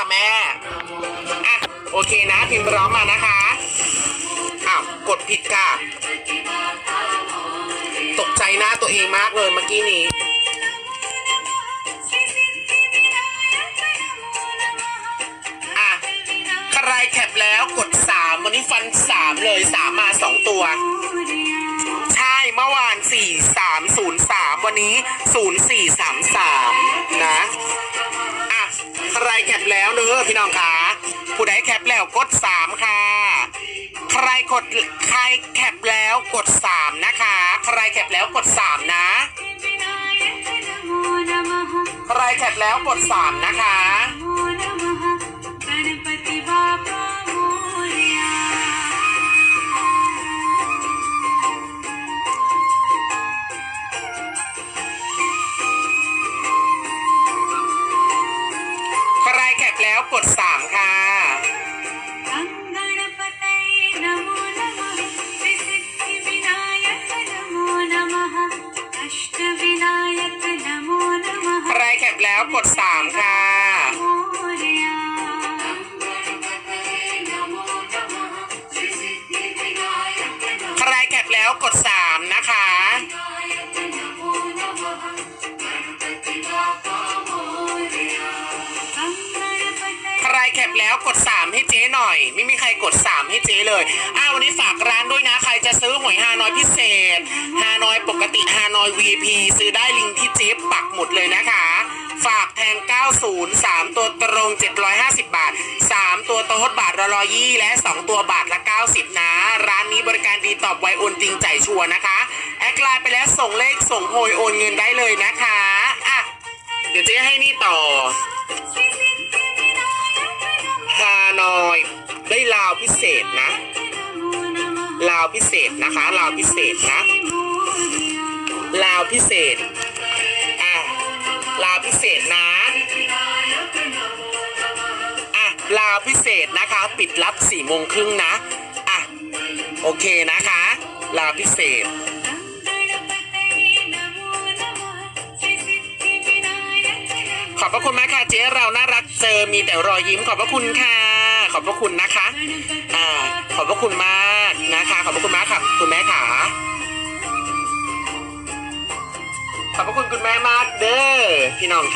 ค่ะแม่ อะ โอเคนะพิมพ์ร้อมมานะคะ อ้าว กดผิดค่ะ ตกใจหน้าตัวเองมากเลยเมื่อกี้นี้ อะ ใครแคปแล้วกด 3 วันนี้ฟัน 3 เลย 3 มา 2 ตัว ใช่ เมื่อวาน 4303 วันนี้ 0433 นะอะใค รแคปแล้วเนอะพี่น้องขาผู้ใดแคปแล้วกด3ค่ะ ใครกดใครแคปแล้วกด3นะคะ ใครแคปแล้วกด3นะ ใครแคปแล้วกด3นะคะ แล้วกดสามค่ะ ใครแคปแล้วกดสามนะคะ ใครแคปแล้วกดสามให้เจ๊หน่อย ไม่มีใครกดสามให้เจ๊เลย อ้าววันนี้ฝากร้านด้วยนะ ใครจะซื้อหวยฮานอยพิเศษ ฮานอยปกติฮานอย VP ซื้อได้ลิงที่เจ๊ปักหมดเลยนะคะ ฝากแทง 90 3 ตัวตรง 750 บาท 3 ตัวโต๊ดบาทละร้อยยี่และ 2 ตัวบาทละ 90 นะ ร้านนี้บริการดีตอบไวโอนจริงใจชัวร์นะคะ แอดไลน์ไปแล้วส่งเลขส่งโพยโอนเงินได้เลยนะคะอะเดี๋ยวเจ๊ให้นี่ต่อฮานอยได้ลาวพิเศษนะ ลาวพิเศษนะคะ ลาวพิเศษนะ ลาวพิเศษ พิเศษนะอะลาวพิเศษนะคะ ปิดรับสี่โมงครึ่งนะอะโอเคนะคะ ลาวพิเศษขอบพระคุณมากค่ะเจ๊เราน่ารักเจอมีแต่รอยยิ้มขอบพระคุณค่ะ ขอบพระคุณนะคะ อ่า ขอบพระคุณมากนะคะ ขอบพระคุณมากค่ะคุณแม่ขา ขอบพระคุณคุณแม่มากเด้อพี่น้องค่ะ